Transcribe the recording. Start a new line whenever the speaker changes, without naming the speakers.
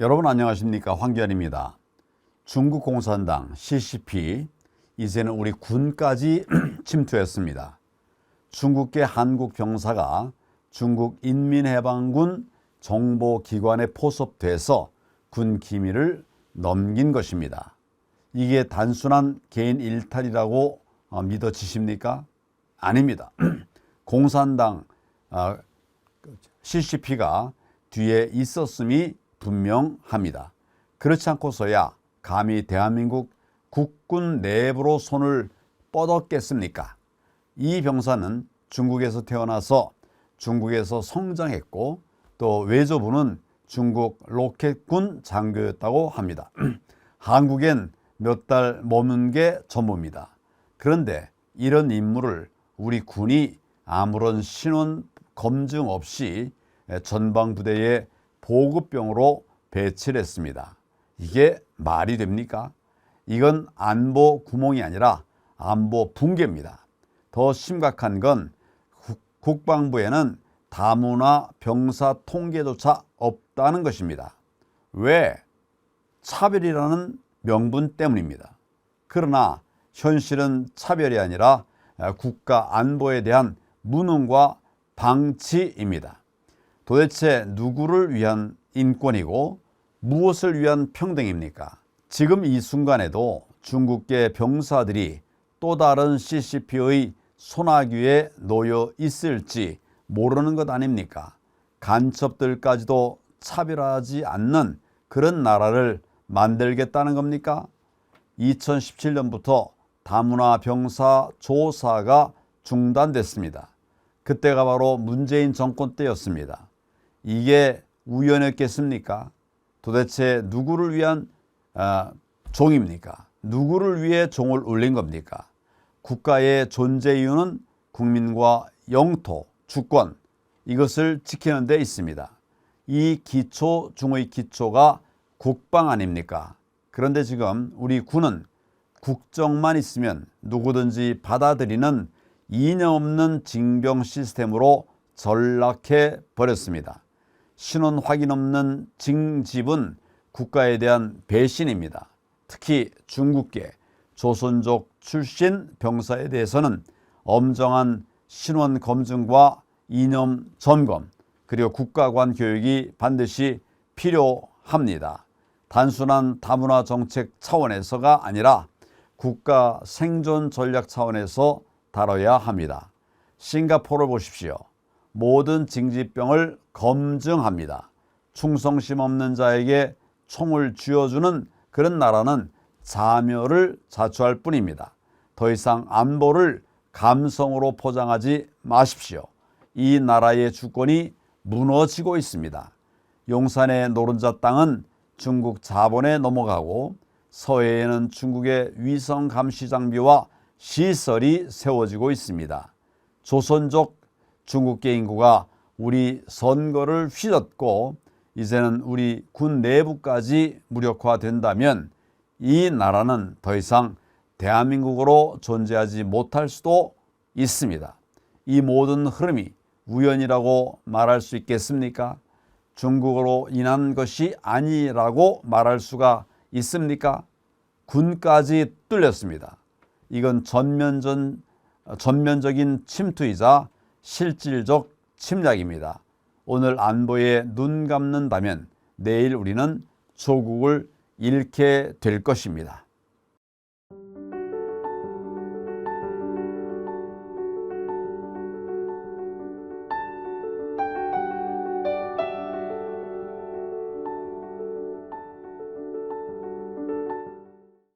여러분 안녕하십니까 황교안입니다. 중국 공산당 CCP 이제는 우리 군까지 침투했습니다. 중국계 한국 병사가 중국 인민해방군 정보기관에 포섭돼서 군 기밀을 넘긴 것입니다. 이게 단순한 개인 일탈이라고 어, 믿어지십니까? 아닙니다. 공산당 아, CCP가 뒤에 있었음이 분명합니다. 그렇지 않고서야 감히 대한민국 국군 내부로 손을 뻗었겠습니까? 이 병사는 중국에서 태어나서 중국에서 성장했고 또 외조부는 중국 로켓군 장교였다고 합니다. 한국엔 몇 달 머문 게 전부입니다. 그런데 이런 인물을 우리 군이 아무런 신원 검증 없이 전방부대에 보급병으로 배치를 했습니다. 이게 말이 됩니까? 이건 안보 구멍이 아니라 안보 붕괴입니다. 더 심각한 건 국- 국방부에는 다문화 병사 통계조차 없다는 것입니다. 왜? 차별이라는 명분 때문입니다. 그러나 현실은 차별이 아니라 국가 안보에 대한 무능과 방치입니다. 도대체 누구를 위한 인권이고 무엇을 위한 평등입니까? 지금 이 순간에도 중국계 병사들이 또 다른 CCP의 소나귀에 놓여 있을지 모르는 것 아닙니까? 간첩들까지도 차별하지 않는 그런 나라를 만들겠다는 겁니까? 2017년부터 다문화 병사 조사가 중단됐습니다. 그때가 바로 문재인 정권 때였습니다. 이게 우연했겠습니까? 도대체 누구를 위한 아, 종입니까? 누구를 위해 종을 울린 겁니까? 국가의 존재 이유는 국민과 영토, 주권 이것을 지키는 데 있습니다. 이 기초 중의 기초가 국방 아닙니까? 그런데 지금 우리 군은 국정만 있으면 누구든지 받아들이는 이념 없는 징병 시스템으로 전락해 버렸습니다. 신원 확인 없는 징집은 국가에 대한 배신입니다. 특히 중국계 조선족 출신 병사에 대해서는 엄정한 신원 검증과 이념 점검 그리고 국가관 교육이 반드시 필요합니다. 단순한 다문화 정책 차원에서가 아니라 국가 생존 전략 차원에서 다뤄야 합니다. 싱가포르를 보십시오. 모든 징집병을 검증합니다. 충성심 없는 자에게 총을 쥐어주는 그런 나라는 자멸을 자초할 뿐입니다. 더 이상 안보를 감성으로 포장하지 마십시오. 이 나라의 주권이 무너지고 있습니다. 용산의 노른자 땅은 중국 자본에 넘어가고 서해에는 중국의 위성 감시 장비와 시설이 세워지고 있습니다. 조선족 중국계 인구가 우리 선거를 휘젓고 이제는 우리 군 내부까지 무력화된다면 이 나라는 더 이상 대한민국으로 존재하지 못할 수도 있습니다. 이 모든 흐름이 우연이라고 말할 수 있겠습니까? 중국으로 인한 것이 아니라고 말할 수가 있습니까? 군까지 뚫렸습니다. 이건 전면전, 전면적인 침투이자 실질적 침략입니다. 오늘 안보에 눈 감는 다면 내일 우리는 조국을 잃게 될 것입니다.